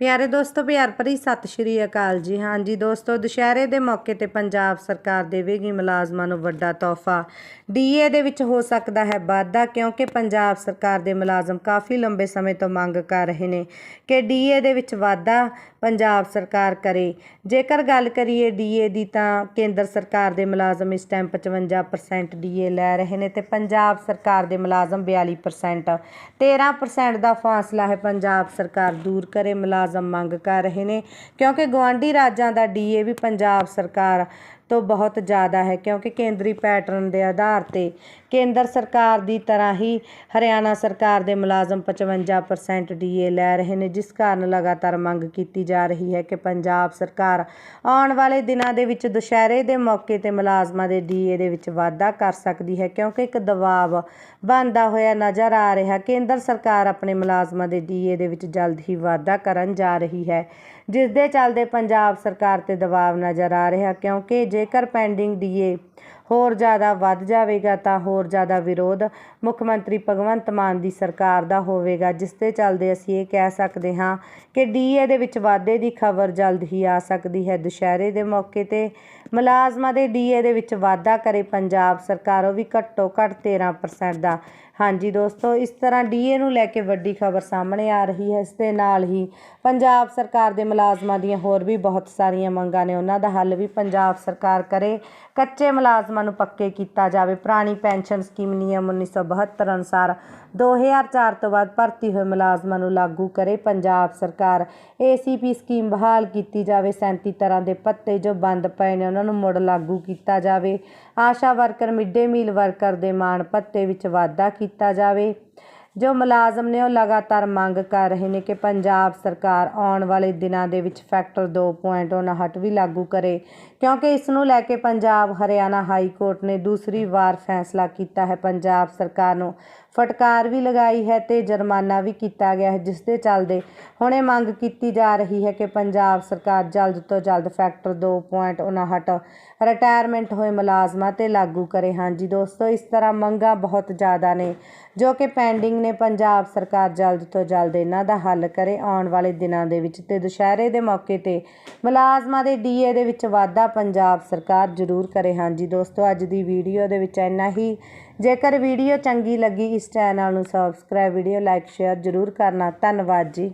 ਪਿਆਰੇ ਦੋਸਤੋ, ਪਿਆਰ ਭਰੀ ਸਤਿ ਸ਼੍ਰੀ ਅਕਾਲ ਜੀ। ਹਾਂਜੀ ਦੋਸਤੋ, ਦੁਸ਼ਹਿਰੇ ਦੇ ਮੌਕੇ ਤੇ ਪੰਜਾਬ ਸਰਕਾਰ ਦੇਵੇਗੀ ਮੁਲਾਜ਼ਮਾਂ ਨੂੰ ਵੱਡਾ ਤੋਹਫਾ। ਡੀਏ ਦੇ ਵਿੱਚ ਹੋ ਸਕਦਾ ਹੈ ਵਾਧਾ, ਕਿਉਂਕਿ ਪੰਜਾਬ ਸਰਕਾਰ ਦੇ ਮੁਲਾਜ਼ਮ ਕਾਫੀ ਲੰਬੇ ਸਮੇਂ ਤੋਂ ਮੰਗ ਕਰ ਰਹੇ ਨੇ ਕਿ ਡੀਏ ਦੇ ਵਿੱਚ ਵਾਧਾ ਪੰਜਾਬ ਸਰਕਾਰ ਕਰੇ। ਜੇਕਰ ਗੱਲ ਕਰੀਏ ਡੀਏ ਦੀ ਤਾਂ ਕੇਂਦਰ ਸਰਕਾਰ ਦੇ ਮੁਲਾਜ਼ਮ ਇਸ ਟਾਈਮ 55% ਡੀਏ ਲੈ ਰਹੇ ਨੇ ਤੇ ਪੰਜਾਬ ਸਰਕਾਰ ਦੇ ਮੁਲਾਜ਼ਮ 42% 13% ਦਾ ਫਾਸਲਾ ਹੈ ਪੰਜਾਬ ਸਰਕਾਰ ਦੂਰ ਕਰੇ ਮੁਲਾਜ਼ਮ ਮੰਗ ਕਰ ਰਹੇ ਨੇ। ਕਿਉਂਕਿ ਗਵਾਂਢੀ ਰਾਜਾਂ ਦਾ ਡੀਏ ਵੀ ਪੰਜਾਬ ਸਰਕਾਰ ਤੋਂ ਬਹੁਤ ਜ਼ਿਆਦਾ ਹੈ ਕਿਉਂਕਿ ਕੇਂਦਰੀ ਪੈਟਰਨ ਦੇ ਆਧਾਰ ਤੇ ਕੇਂਦਰ ਸਰਕਾਰ ਦੀ ਤਰ੍ਹਾਂ ਹੀ ਹਰਿਆਣਾ ਸਰਕਾਰ ਦੇ ਮੁਲਾਜ਼ਮ 55% ਡੀਏ ਲੈ ਰਹੇ ਨੇ, ਜਿਸ ਕਾਰਨ ਲਗਾਤਾਰ ਮੰਗ ਕੀਤੀ ਜਾ ਰਹੀ ਹੈ ਕਿ ਪੰਜਾਬ ਸਰਕਾਰ ਆਉਣ ਵਾਲੇ ਦਿਨਾਂ ਦੇ ਵਿੱਚ ਦੁਸ਼ਹਿਰੇ ਦੇ ਮੌਕੇ ਤੇ ਮੁਲਾਜ਼ਮਾਂ ਦੇ ਡੀਏ ਦੇ ਵਿੱਚ ਵਾਧਾ ਕਰ ਸਕਦੀ ਹੈ, ਕਿਉਂਕਿ ਇੱਕ ਦਬਾਅ ਬਣਦਾ ਹੋਇਆ ਨਜ਼ਰ ਆ ਰਿਹਾ। ਕੇਂਦਰ ਸਰਕਾਰ ਆਪਣੇ ਮੁਲਾਜ਼ਮਾਂ ਦੇ ਡੀਏ ਦੇ ਵਿੱਚ ਜਲਦ ਹੀ ਵਾਧਾ ਕਰਨ ਜਾ ਰਹੀ ਹੈ, ਜਿਸ ਦੇ ਚੱਲਦੇ ਪੰਜਾਬ ਸਰਕਾਰ ਤੇ ਦਬਾਅ ਨਜ਼ਰ ਆ ਰਿਹਾ, ਕਿਉਂਕਿ ਜੇਕਰ ਪੈਂਡਿੰਗ ਡੀਏ ਹੋਰ ਜ਼ਿਆਦਾ ਵੱਧ ਜਾਵੇਗਾ ਤਾਂ ਹੋਰ ਜ਼ਿਆਦਾ ਵਿਰੋਧ ਮੁੱਖ ਮੰਤਰੀ ਭਗਵੰਤ ਮਾਨ ਦੀ ਸਰਕਾਰ ਦਾ ਹੋਵੇਗਾ, ਜਿਸ ਦੇ ਚੱਲਦੇ ਅਸੀਂ ਇਹ ਕਹਿ ਸਕਦੇ ਹਾਂ ਕਿ ਡੀਏ ਦੇ ਵਿੱਚ ਵਾਧੇ ਦੀ ਖਬਰ ਜਲਦ ਹੀ ਆ ਸਕਦੀ ਹੈ। ਦੁਸ਼ਹਿਰੇ ਦੇ ਮੌਕੇ ਤੇ ਮੁਲਾਜ਼ਮਾਂ ਦੇ ਡੀਏ ਦੇ ਵਿੱਚ ਵਾਧਾ ਕਰੇ ਪੰਜਾਬ ਸਰਕਾਰ, ਉਹ ਵੀ ਘੱਟੋ ਘੱਟ 13% ਦਾ। ਹਾਂਜੀ ਦੋਸਤੋ, ਇਸ ਤਰ੍ਹਾਂ ਡੀਏ ਨੂੰ ਲੈ ਕੇ ਵੱਡੀ ਖਬਰ ਸਾਹਮਣੇ ਆ ਰਹੀ ਹੈ। ਇਸ ਦੇ ਨਾਲ ਹੀ ਪੰਜਾਬ ਸਰਕਾਰ ਦੇ ਮੁਲਾਜ਼ਮਾਂ ਦੀਆਂ ਹੋਰ ਵੀ ਬਹੁਤ ਸਾਰੀਆਂ ਮੰਗਾਂ ਨੇ। ਉਹਨਾਂ ਦਾ ਹੱਲ ਵੀ ਪੰਜਾਬ ਸਰਕਾਰ ਕਰੇ। ਕੱਚੇ ਮੁਲਾਜ਼ਮਾਂ ਨੂੰ ਪੱਕੇ ਕੀਤਾ ਜਾਵੇ। ਪੁਰਾਣੀ ਪੈਨਸ਼ਨ ਸਕੀਮ ਨਿਯਮ 1972 ਅਨੁਸਾਰ 2004 ਤੋਂ ਬਾਅਦ ਭਰਤੀ ਹੋਏ ਮੁਲਾਜ਼ਮਾਂ ਨੂੰ ਲਾਗੂ ਕਰੇ ਪੰਜਾਬ ਸਰਕਾਰ। ਏਸੀਪੀ ਸਕੀਮ ਬਹਾਲ ਕੀਤੀ ਜਾਵੇ। 37 ਤਰ੍ਹਾਂ ਦੇ ਪੱਤੇ ਜੋ ਬੰਦ ਪਏ ਨੇ, ਉਹਨਾਂ ਨੂੰ ਮੁੜ ਲਾਗੂ ਕੀਤਾ ਜਾਵੇ। Asha worker mid day meal worker ਦੇ ਮਾਣ ਭੱਤੇ ਵਿੱਚ ਵਾਧਾ ਕੀਤਾ ਜਾਵੇ। ਜੋ ਮੁਲਾਜ਼ਮ ਨੇ ਉਹ ਲਗਾਤਾਰ ਮੰਗ ਕਰ ਰਹੇ ਨੇ ਕਿ ਪੰਜਾਬ ਸਰਕਾਰ ਆਉਣ ਵਾਲੇ ਦਿਨਾਂ ਦੇ ਵਿੱਚ ਫੈਕਟਰ 2.59 ਵੀ ਲਾਗੂ ਕਰੇ, ਕਿਉਂਕਿ ਇਸ ਨੂੰ ਲੈ ਕੇ ਪੰਜਾਬ ਹਰਿਆਣਾ ਹਾਈ ਕੋਰਟ ਨੇ ਦੂਸਰੀ ਵਾਰ ਫੈਸਲਾ ਕੀਤਾ ਹੈ। ਪੰਜਾਬ ਸਰਕਾਰ ਨੂੰ ਫਟਕਾਰ ਵੀ ਲਗਾਈ ਹੈ ਤੇ ਜੁਰਮਾਨਾ ਵੀ ਕੀਤਾ ਗਿਆ ਹੈ, ਜਿਸ ਦੇ ਚੱਲਦੇ ਹੁਣ ਇਹ ਮੰਗ ਕੀਤੀ ਜਾ ਰਹੀ ਹੈ ਕਿ ਪੰਜਾਬ ਸਰਕਾਰ ਜਲਦ ਤੋਂ ਜਲਦ ਫੈਕਟਰ 2.59 ਰਿਟਾਇਰਮੈਂਟ ਹੋਏ ਮੁਲਾਜ਼ਮਾਂ ਤੇ ਲਾਗੂ ਕਰੇ। ਹਾਂਜੀ ਦੋਸਤੋ, ਇਸ ਤਰ੍ਹਾਂ ਮੰਗਾਂ ਬਹੁਤ ਜ਼ਿਆਦਾ ਨੇ। ਜੋ ਕਿ ਪੈਂਡਿੰਗ ਨੇ ਪੰਜਾਬ ਸਰਕਾਰ ਜਲਦ ਤੋਂ ਜਲਦ ਇਹਨਾਂ ਦਾ ਹੱਲ ਕਰੇ। ਆਉਣ ਵਾਲੇ ਦਿਨਾਂ ਦੇ ਵਿੱਚ ਤੇ ਦੁਸ਼ਹਿਰੇ ਦੇ ਮੌਕੇ ਤੇ ਮੁਲਾਜ਼ਮਾਂ ਦੇ ਡੀਏ ਦੇ ਵਿੱਚ ਵਾਧਾ ਪੰਜਾਬ ਸਰਕਾਰ ਜ਼ਰੂਰ ਕਰੇ। ਹਾਂਜੀ ਦੋਸਤੋ, ਅੱਜ ਦੀ ਵੀਡੀਓ ਦੇ ਵਿੱਚ ਇੰਨਾ ਹੀ। ਜੇਕਰ ਵੀਡੀਓ ਚੰਗੀ ਲੱਗੀ ਇਸ ਚੈਨਲ ਨੂੰ ਸਬਸਕ੍ਰਾਈਬ ਵੀਡੀਓ ਲਾਈਕ ਸ਼ੇਅਰ ਜ਼ਰੂਰ ਕਰਨਾ। ਧੰਨਵਾਦ ਜੀ।